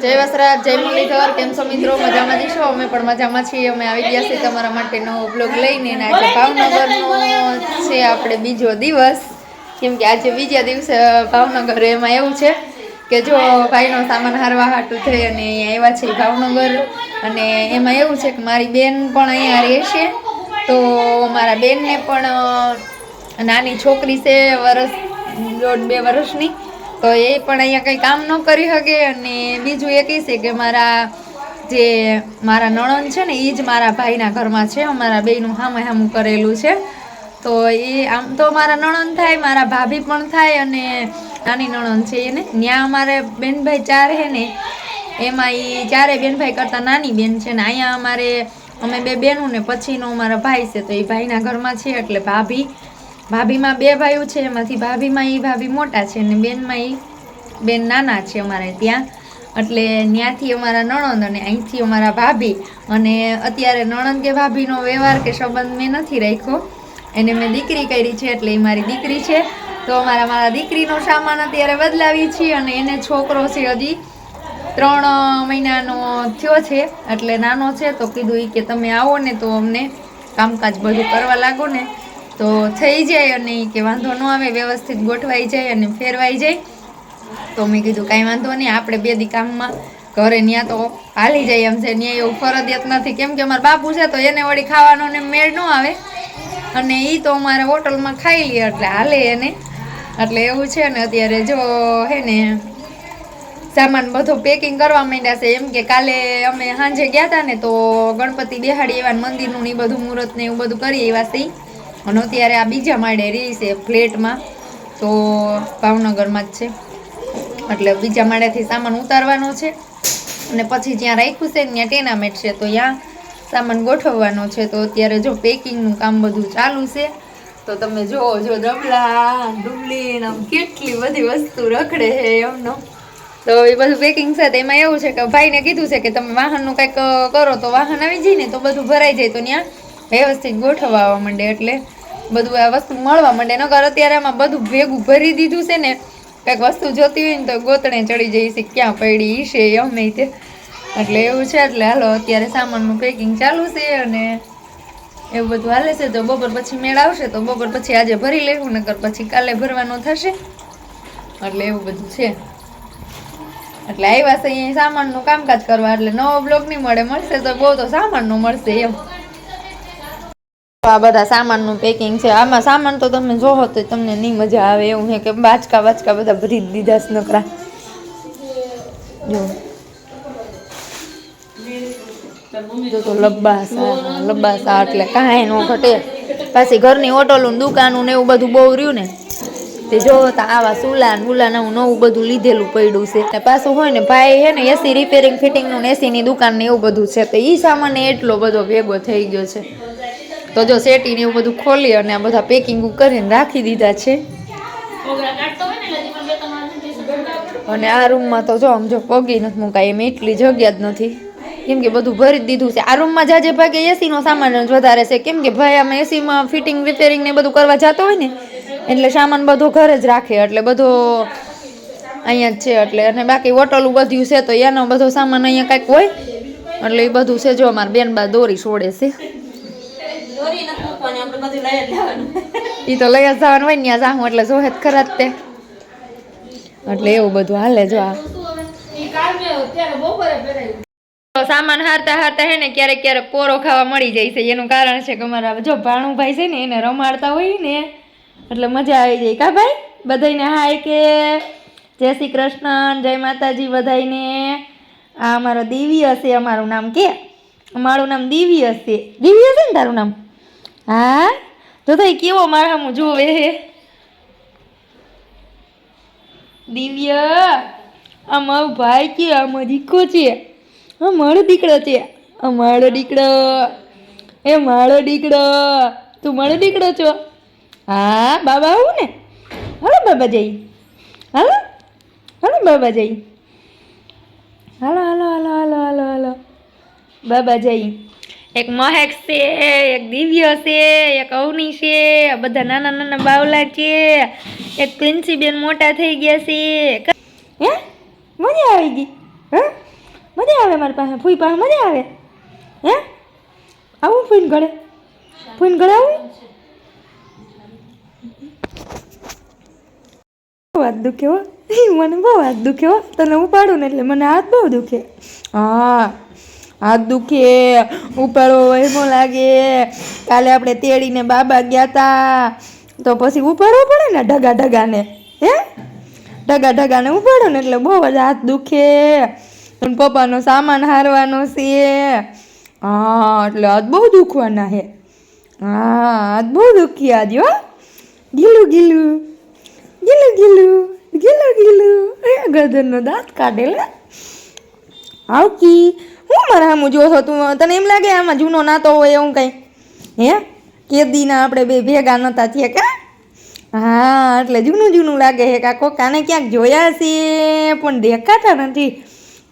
જય વસરાજ, જય મુરલીધર, કેમ છો મિત્રો? મજામાં જ છો? અમે પણ મજામાં છીએ. અમે આવી ગયા છીએ તમારા માટેનો બ્લોગ લઈને અને આજે ભાવનગરનો છે આપણે બીજો દિવસ. કેમ કે આજે બીજા દિવસે ભાવનગર, એમાં એવું છે કે જો ભાઈનો સામાન હારવા હાટું થઈ અને અહીંયા આવ્યા છે ભાવનગર, અને એમાં એવું છે કે મારી બેન પણ અહીંયા રહેશે તો મારા બેનને પણ નાની છોકરી છે, વરસ, દોઢ બે વર્ષની તો એ પણ અહીંયા કંઈ કામ ન કરી શકે અને બીજું એ છે કે મારા જે મારા નણંદ છે ને એ જ મારા ભાઈના ઘરમાં છે, અમારા બેનું હામે હામું કરેલું છે. તો એ આમ તો મારા નણંદ થાય, મારા ભાભી પણ થાય અને નાની નણંદ છે એને. ત્યાં અમારે બેનભાઈ ચાર હે ને, એમાં એ ચારે બેનભાઈ કરતાં નાની બેન છે ને, અહીંયા અમારે, અમે બે બહેનું ને પછીનો અમારા ભાઈ છે, તો એ ભાઈના ઘરમાં છે એટલે ભાભી ભાભીમાં બે ભાઈઓ છે, એમાંથી ભાભીમાં એ ભાભી મોટા છે ને બેનમાં એ બેન નાના છે અમારે ત્યાં. એટલે ત્યાંથી અમારા નણંદ અને અહીંથી અમારા ભાભી. અને અત્યારે નણંદ કે ભાભીનો વ્યવહાર કે સંબંધ મેં નથી રાખ્યો. એને મેં દીકરી કરી છે, એટલે એ મારી દીકરી છે. તો અમારા મારા દીકરીનો સામાન અત્યારે બદલાવી છીએ અને એને છોકરો છે હજી ત્રણ મહિનાનો થયો છે, એટલે નાનો છે. તો કીધું એ કે તમે આવો ને તો અમને કામકાજ બધું કરવા લાગો ને. તો થઈ જાય અને કે વાંધો ન આવે, વ્યવસ્થિત ગોઠવાઈ જાય અને ફેરવાઈ જાય. તો મેં કીધું કાંઈ વાંધો નહીં, આપણે બે દી કામમાં ઘરે ત્યાં તો હાલી જાય એમ છે. ત્યાં એવું ફરજિયાત નથી. કેમ કે અમારા બાપુ છે તો એને વળી ખાવાનો ને મેળ ન આવે. અને એ તો અમારે હોટલમાં ખાઈ લે, એટલે હાલે એને. એટલે એવું છે ને અત્યારે જો હે ને સામાન બધો પેકિંગ કરવા માંડ્યા છે. એમ કે કાલે અમે સાંજે ગયા હતા ને તો ગણપતિ બેહાડી એવા મંદિરનું ને બધું મુહૂર્ત ને એવું બધું કરી એવા ઈ. અને અત્યારે આ બીજા માળે રહી છે ફ્લેટમાં, તો ભાવનગરમાં જ છે. એટલે બીજા માળેથી સામાન ઉતારવાનો છે. અને પછી જ્યાં રાખ્યું છે ત્યાં ટેનામેટ છે. તો ત્યાં સામાન ગોઠવવાનો છે. તો અત્યારે જો પેકિંગનું કામ બધું ચાલુ છે. તો તમે જુઓ, જો ડબલા ડુબલી આમ કેટલી બધી વસ્તુ રખડે છે એમનો. તો એ બધું પેકિંગ તો એમાં એવું છે કે ભાઈને કીધું છે કે તમે વાહનનું કંઈક કરો તો વાહન આવી જાય ને તો બધું ભરાઈ જાય. તો ત્યાં વ્યવસ્થિત ગોઠવવા માંડે એટલે બધું આ વસ્તુ મળવા માંડે. નગર અત્યારે આમાં બધું ભેગું ભરી દીધું છે ને, કંઈક વસ્તુ જોતી હોય ને તો ગોતણે ચડી જઈ છે, ક્યાં પડી છે અમે તે. એટલે એવું છે, એટલે હાલો, અત્યારે સામાનનું પેકિંગ ચાલુ છે અને એવું બધું હાલે છે. તો બપોર પછી મેળ આવશે, તો બપોર પછી આજે ભરી લેવું નગર પછી કાલે ભરવાનું થશે. એટલે એવું બધું છે. એટલે આવ્યા છે અહીંયા સામાનનું કામકાજ કરવા, એટલે નવો બ્લોગ નહીં મળે, મળશે તો બહુ તો સામાનનું મળશે એમ. આ બધા સામાનનું પેકિંગ છે. આમાં સામાન તો તમે જોવો તો તમને નહીં મજા આવે એવું છે કે બાચકા બાચકા બધા ભરી દીધા છે નકરા. જો. તો લબ્બાસા એટલે કાંઈ ન ઘટે. પાછી ઘરની હોટલું ને દુકાનું ને એવું બધું બહુ રહ્યું ને. તે જો આવા સુલા ને બુલા ને નવું બધું લીધેલું પડ્યું છે. ને પાછું હોય ને ભાઈ હે ને એસી રિપેરિંગ ફિટિંગનું ને એસીની દુકાન ને એવું બધું છે. તો એ સામાન એટલો બધો ભેગો થઈ ગયો છે. તો જો સેટીને એવું બધું ખોલી અને આ બધા પેકિંગ કરીને રાખી દીધા છે. અને આ રૂમમાં તો જો આમ જો પગી નથી મુકાય એમ એટલી જગ્યા જ નથી. કેમ કે બધું ભરી જ દીધું છે. આ રૂમમાં જાજે ભાગે એસીનો સામાન જ વધારે છે. કેમ કે ભાઈ આમાં એસીમાં ફિટિંગ રિપેરિંગ ને બધું કરવા જતો હોય ને એટલે સામાન બધો ઘરે જ રાખે. એટલે બધો અહીંયા જ છે. એટલે અને બાકી હોટલું બધું છે તો એનો બધો સામાન અહીંયા કાંઈક હોય એટલે એ બધું છે જો અમારે બેન બા દોરી છોડે છે. એ તો લઈ જ જવાનું હોય ને, ત્યાં જાઉં એટલે જોહે જ ખરા જ તે. એટલે એવું બધું હાલે જો આ. તો સામાન હારતા હારતા હે ને, ક્યારેક ક્યારેક પોરો ખાવા મળી જાય છે. એનું કારણ છે કે અમારા જો ભાણુભાઈ છે ને, એને રમાડતા હોય ને, એટલે મજા આવી જાય. કા ભાઈ? બધાને હાય કે. જય શ્રી કૃષ્ણ, જય માતાજી બધાને આ અમારો દિવ્ય છે, અમારું નામ કે. મારું નામ દિવ્ય છે. દિવ્ય છે ને તારું નામ? હા? તો તો કેવો મારા હું જોવે દિવ્ય આ મારો ભાઈ કે આ મારો દીકરો છે. મારો દીકરો છે. આ મારો દીકરો. એ મારો દીકરો. તું મારો દીકરો છો? હા, બાબા આવું ને? હાલો બાબા જઈ. હાલો? હાલો બાબા જઈ. હાલો હાલો હાલો હાલો હાલો હાલો. બાબા જઈ. એક મહેક છે, એક દિવ્ય છે, એક અવની છે, આ બધા નાના નાના બાવલા છે. એક પ્રિન્સી બેન મોટા થઈ ગયા છે. હે? મજા આવી ગઈ. હે? આવે મારી પાસે? ફૂઈ પાસે મજા આવે? હે? આવું ફૂઈન ઘરે? ફૂઈન ઘરે આવું? હાથ દુખે મને બહુ હાથ દુખ્યો તને હું પાડું ને એટલે મને હાથ બહુ દુખે. હા. હાથ દુખે ઉપાડો વહેમો લાગે. કાલે આપણે તેડીને બાબા ગયા તા. તો પછી ઉપાડવો પડે ને ઢગા ઢગાને, હે? ઢગા ઢગાને ઉપાડો ને એટલે બહુ જ હાથ દુખે. પપ્પાનો સામાન હારવાનો છે. હા, એટલે હાથ બહુ દુખવાના હે હા, હાથ બહુ દુખી આજ, હો. ગીલું ગીલું. ગીલું ગીલું. ગીલું ગીલું. ગરદનનો દાંત કાઢેલા. આવકી. હું મારા આમ જો છો તું તને એમ લાગે આમાં જૂનો નાતો હોય એવું કંઈ? હે? કેદીના આપણે બે ભેગા નહોતા થયા કા? હા, એટલે જૂનું જૂનું લાગે છે કા કોકાને ક્યાંક જોયા છે, પણ દેખાતા નથી.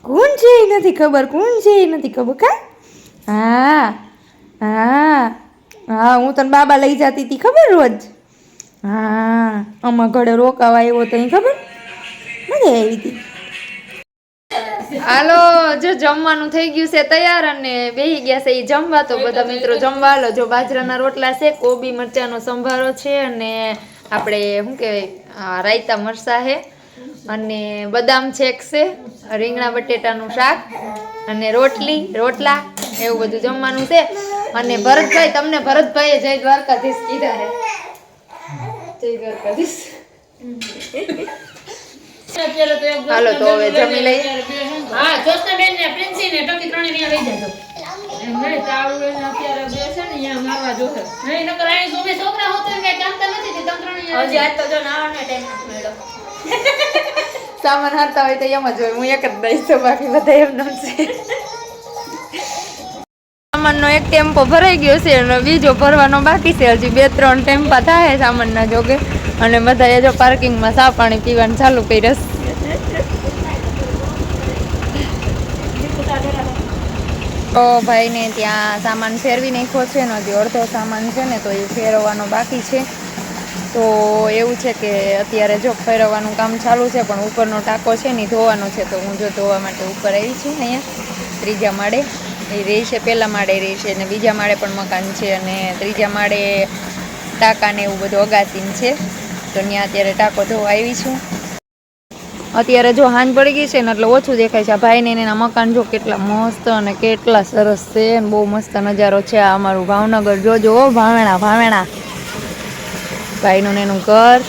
કોણ છે એ નથી ખબર? કોણ છે એ નથી ખબર કા? હા હા. હા, હું તને બાબા લઈ જતી હતી ખબર રોજ? હા, આમાં ઘરે રોકાવા આવ્યો તો ખબર? મજા આવી હતી હાલો, જો જમવાનું થઈ ગયું છે તૈયાર અને બેહી ગયા છે એ જમવા, તો બધા મિત્રો જમવા હાલો. જો બાજરાના રોટલા છે, કોબી મરચાંનો સંભારો છે અને આપણે શું કહેવાય રાયતા મરસા છે. અને બદામ છેક છે, રીંગણા બટેટાનું શાક અને રોટલી, રોટલા, એવું બધું જમવાનું છે. અને ભરતભાઈ, તમને ભરતભાઈએ જય દ્વારકાધીશ કીધા છે. જય દ્વારકાધીશ. હાલો તો હવે જમી લઈએ. હા જોશનાબેન ને પ્રિન્સી ને ટકી ત્રણે ત્યાં લઈ જજો. નહીં તાળું એને અત્યારે બે છે ને અહીંયા મારવા જોશે. નહીં નકર અહીં જોબે છોકરા હોતો કઈ કામતા નથી તે તમ ત્રણે હજી આજ તો જો નાવાનો ટાઈમ મળ્યો. સામાન હારતા હોય તો એમ જ હોય હું એક જ દઈશ તો બાકી બધા એમ નથી છે. સામાનનો એક ટેમ્પો ભરાઈ ગયો છે અને બીજો ભરવાનો બાકી છે. હજી બે ત્રણ ટેમ્પા થાય સામાનના જોગે. અને બધાએ જો પાર્કિંગમાં સા પાણી પીવાનું ચાલુ કર્યું. તો ભાઈને ત્યાં સામાન ફેરવી નાખ્યો છે ને હજી અડધો સામાન છે ને તો એ ફેરવવાનો બાકી છે. તો એવું છે કે અત્યારે જો ફેરવવાનું કામ ચાલુ છે પણ ઉપરનો ટાંકો છે ને ધોવાનો છે તો હું જો ધોવા માટે ઉપર આવી છું અહીંયા. ત્રીજા માળે. એ રહે છે, પહેલા માળે રહે છે અને બીજા માળે પણ મકાન છે અને ત્રીજા માળે ટાંકાને એવું બધું અગાસીન છે. તો ત્યાં અત્યારે ટાંકો ધોવા આવી છું. અત્યારે જો હાંજ પડી ગઈ છે ને એટલે ઓછું દેખાય છે. આ ભાઈને એના મકાન જો કેટલા મસ્ત અને કેટલા સરસ છે અને બહુ મસ્ત નજારો છે આ અમારું ભાવનગર. જોજો ભાવેણા ભાવેણા. ભાઈનું ને એનું ઘર.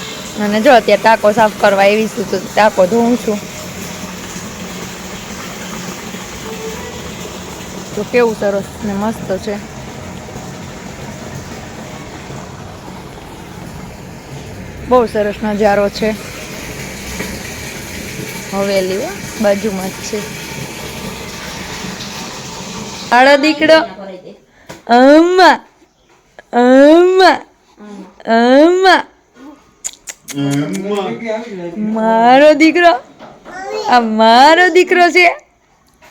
અને જો અત્યારે ટાંકો સાફ કરવા આવી છું તો ટાંકો ધોઉં છું. તો કેવું સરસ ને મસ્ત છે. બહુ સરસ નજારો છે. હવેલી બાજુમાં જ છે. આડો દીકડો અમ્મા અમ્મા. અમ્મા. મારો દીકરો આ મારો દીકરો છે.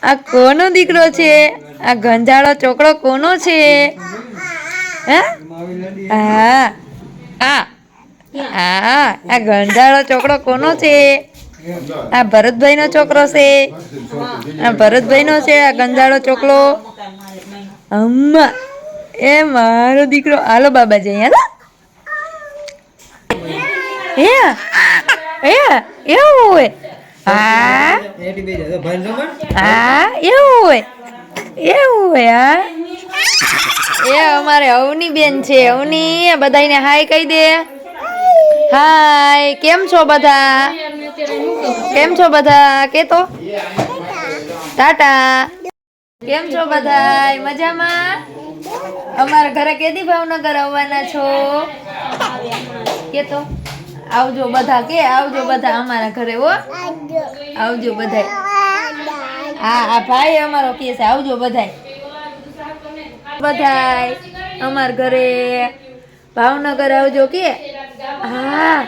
આ કોનો દીકરો છે? આ ગંજાળો ચોકડો કોનો છે? હા? આ ગંજાળો ચોકડો કોનો છે? આ ભરતભાઈનો છોકરો છે? આ ભરતભાઈનો છે આ ગંજાળો ચોકલો અમ્મા. એ મારો દીકરો. હાલો બાબાજી અહીંયા હે? હે? એવું હોય. હા? હા? એવું હોય? એવું હોય? હા એ અમારે અવની બેન છે. અવની બધાને હાય કહી દે. હાય કેમ છો બધા? કેમ છો બધા? કે તો ટાટા. કેમ છો બધા? મજામાં? અમારા ઘરે કેદી ભાવનગર આવવાના છો? કે તો આવજો બધા કે આવજો બધા અમારા ઘરે હો. આવજો બધા હા આ ભાઈ અમારો કે છે આવજો બધાય. બધાય અમાર ઘરે. ભાવનગર આવજો કે. હા.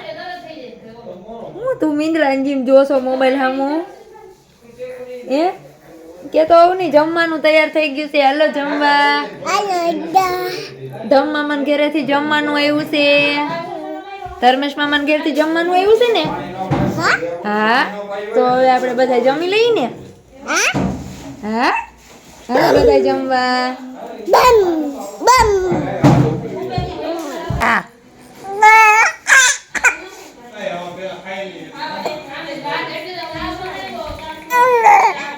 હું તું મિંદ્રા જીમ જોશો મોબાઈલ હામો? એ કે તો આવું નહીં જમવાનું તૈયાર થઈ ગયું છે. હાલો જમવા. ધમ મામાન ઘરેથી જમવાનું આવ્યું છે. ધર્મેશ મામાન ઘરેથી જમવાનું આવ્યું છે ને? હા? તો હવે આપણે બધા જમી લઈએ ને હા? હાલો બધા જમવા? હા. હા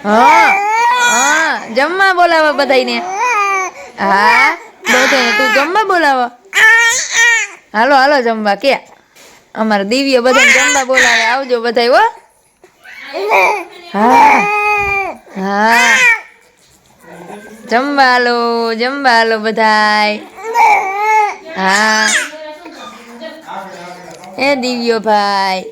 હા. જમવા બોલાવો બધાયને. હા બધાને તું જમવા બોલાવો. હાલો હાલો જમવા. કે? અમારા દિવ્ય બધા જમવા બોલાવે, આવજો બધાય, હો. હા. હા. જમવાલો જમવાલો જમવા બધાય. હા. એ દિવ્યો ભાઈ.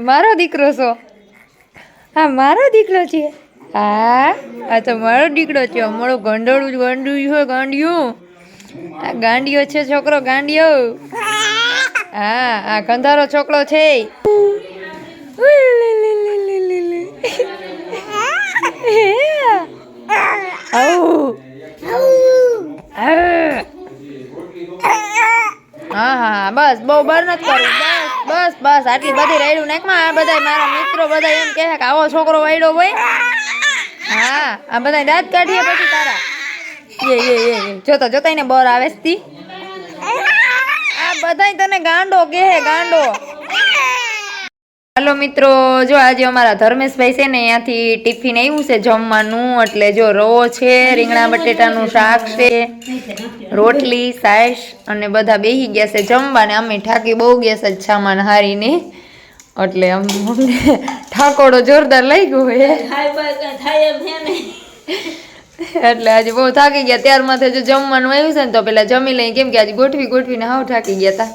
મારો દીકરો છો? હા, મારો દીકરો છે. હા, આ તો મારો દીકરો છે અમારો ગંડોળું ગંડું છે ગાંડિયું. આ ગાંડિયો છે છોકરો, ગાંડિયો. હા, આ ગંધારો છોકરો છે. હા હા બસ, બહુ બર નથી કરવું. બસ બસ બસ, આટલી બધી રાયડું નાખમાં. આ બધા મારા મિત્રો બધા એમ કહે કે આવો છોકરો વાયડો હોય. હા, આ બધા દાંત કાઢીએ પછી તારા. એ એ એ જોતો જોતો એને બોર આવે છે આ બધાય તને ગાંડો કહે ગાંડો. હાલો મિત્રો, જો આજે અમારા ધર્મેશભાઈ છે ને અહીંયાથી ટિફિન આવ્યું છે જમવાનું, એટલે જો રવો છે, રીંગણા બટેટાનું શાક છે, રોટલી સાઈશ અને બધા બેહી ગયા છે જમવા ને અમે ઠાકી બહુ ગયા છે છામાન હારીને. એટલે આમ ઠાકોડો જોરદાર લઈ ગયો હે થાય બસ થાય એમ છે ને એટલે આજે બહુ થાકી ગયા. ત્યાર માથે જો જમવાનું આવ્યું છે ને તો પેલા જમી લઈ કેમ કે આજે ગોઠવી ગોઠવીને હાવ થાકી ગયા તા.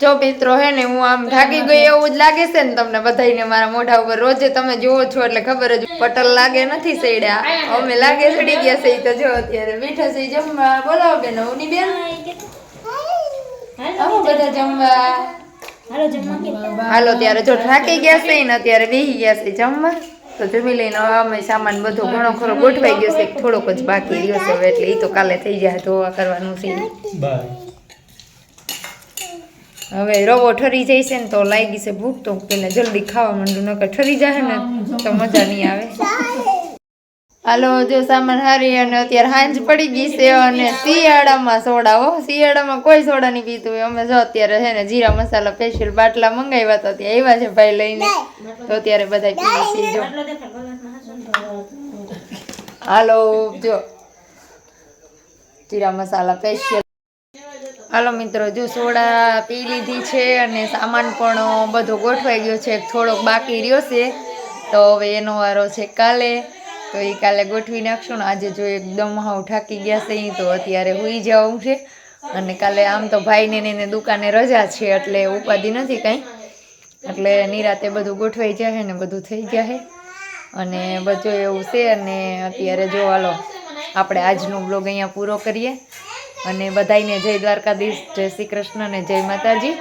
જો મિત્રો હે ને હું આમ થાકી ગઈ એવું જ લાગે છે ને તમને બધાને મારા મોઢા ઉપર. રોજે તમે જોવો છો એટલે ખબર જ પટલ લાગે નથી સૈડ્યા અમે લાગે સડી ગયા છે તો જો અત્યારે બેઠા છે જમવા. બોલાવો બેન. ઉની બેન બધા જમવા. હાલો જમવા કે હાલો ત્યારે જો થાકી ગયા છે ને અત્યારે બેહી ગયા છે જમવા. તો જમી લઈને હવે અમે સામાન બધો ઘણો ખરો ગોઠવાઈ ગયો છે થોડોક જ બાકી રહ્યો છે હવે એટલે એ તો કાલે થઈ જાય ધોવા કરવાનું છે. હવે રવો ઠરી જાય છે ને તો લાગી છે ભૂખ તો પેલા જલ્દી ખાવા માંડું નકર ઠરી જાય ને તો મજા નહીં આવે. હાલો, જો સામાન હારી અને અત્યારે હાંજ પડી ગઈ છે અને શિયાળામાં સોડા, હો, શિયાળામાં કોઈ સોડા નહીં પીતું હોય. અમે જો અત્યારે છે ને જીરા મસાલા સ્પેશિયલ બાટલા મંગાવ્યા તો ત્યાં આવ્યા છે ભાઈ લઈને. તો અત્યારે બધા પીવી જો. હાલો, જો. જીરા મસાલા સ્પેશિયલ હાલો મિત્રો, જો સોડા પી લીધી છે અને સામાન પણ બધો ગોઠવાઈ ગયો છે. થોડોક બાકી રહ્યો છે. તો હવે એનો વારો છે કાલે. તો એ કાલે ગોઠવી નાખશું ને આજે જો એકદમ હાવ થાકી ગયા છે ઈ, તો અત્યારે હુઈ જવું છે. અને કાલે આમ તો ભાઈને ને દુકાને રજા છે, એટલે ઉપાધિ નથી કાંઈ. એટલે નિરાતે બધું ગોઠવાઈ જાય ને બધું થઈ જાય અને બધું એવું છે, અને અત્યારે જો હાલો, આપણે આજનો બ્લોગ અહીંયા પૂરો કરીએ. અને બધાને જય દ્વારકાધીશ, જય શ્રી કૃષ્ણ અને જય માતાજી.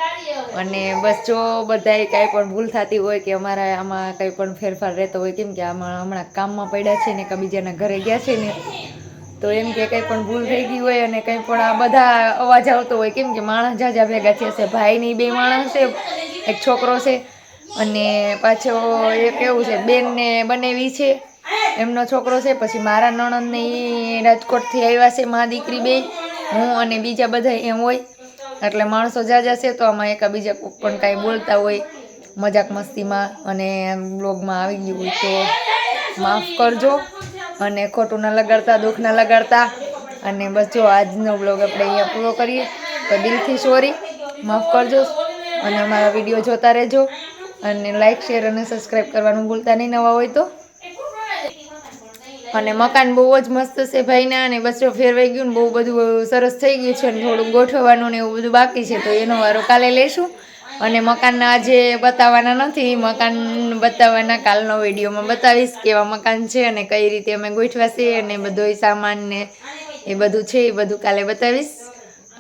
અને બસ જો બધાય કાંઈ પણ ભૂલ થતી હોય કે અમારા આમાં કંઈ પણ ફેરફાર રહેતો હોય, કેમ કે આમાં હમણાં કામમાં પડ્યા છે ને એકબીજાના ઘરે ગયા છે ને, તો એમ કે કંઈ પણ ભૂલ થઈ ગઈ હોય અને કંઈ પણ આ બધા અવાજ આવતો હોય, કેમ કે માણસ જાજા ભેગા થયા છે ભાઈની બે માણસ છે, એક છોકરો છે અને પાછો એક એવું છે બેનને બનેવી છે, એમનો છોકરો છે, પછી મારા નણંદને એ રાજકોટથી આવ્યા છે, મા દીકરી બે. હું અને બીજા બધા એમ હોય. એટલે માણસો જાજા છે તો આમાં એકાબીજા કોક પણ કાંઈ બોલતા હોય, મજાક મસ્તીમાં અને બ્લોગમાં આવી ગયું હોય તો માફ કરજો. અને ખોટું ના લગાડતા દુઃખ ના લગાડતા. અને બસ જો આજનો બ્લોગ આપણે અહીંયા પૂરો કરીએ. તો દિલથી સોરી. માફ કરજો. અને અમારા વીડિયો જોતા રહેજો. અને લાઇક શેર અને સબસ્ક્રાઈબ કરવાનું ભૂલતા નહીં નવા હોય તો. અને મકાન બહુ જ મસ્ત છે ભાઈના, અને બસ ફેરવાઈ ગયું ને બહુ બધું સરસ થઈ ગયું છે અને થોડું ગોઠવવાનું ને એવું બધું બાકી છે. તો એનો વારો કાલે લેશું. અને મકાનના આજે બતાવવાના નથી. મકાન બતાવવાના કાલનો વિડીયોમાં બતાવીશ કેવા મકાન છે અને કઈ રીતે અમે ગોઠવા છીએ અને બધો સામાન ને એ બધું છે એ બધું કાલે બતાવીશ.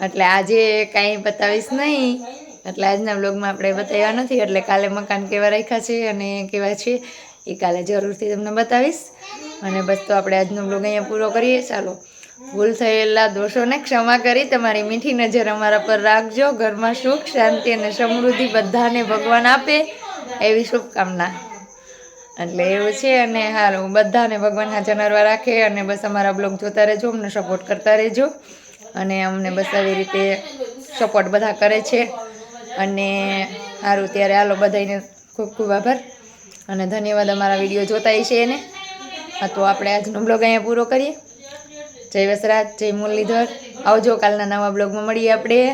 એટલે આજે કાંઈ બતાવીશ નહીં. એટલે આજના બ્લોગમાં આપણે બતાવ્યા નથી. એટલે કાલે મકાન કેવા રાખ્યા છે અને કેવા છે એ કાલે જરૂરથી તમને બતાવીશ. અને બસ તો આપણે આજનો બ્લોગ અહીંયા પૂરો કરીએ. ચાલો, ભૂલ થયેલા દોષોને ક્ષમા કરી, તમારી મીઠી નજર અમારા પર રાખજો. ઘરમાં સુખ, શાંતિ અને સમૃદ્ધિ બધાને ભગવાન આપે એવી શુભકામના. એટલે એવું છે અને સારું બધાને ભગવાન હાજર રાખે અને બસ અમારા બ્લોગ જોતા રહેજો, અમને સપોર્ટ કરતા રહેજો. અને અમને બસ આવી રીતે સપોર્ટ બધા કરે છે. અને સારું ત્યારે હાલો બધાને ખૂબ ખૂબ આભાર. અને ધન્યવાદ અમારા વીડિયો જોતા છે એને. હા, તો આપણે આજનો બ્લોગ અહીંયા પૂરો કરીએ. જય વસરાજ, જય મુરલીધર. આવજો કાલના નવા બ્લોગમાં. મળીએ આપણે.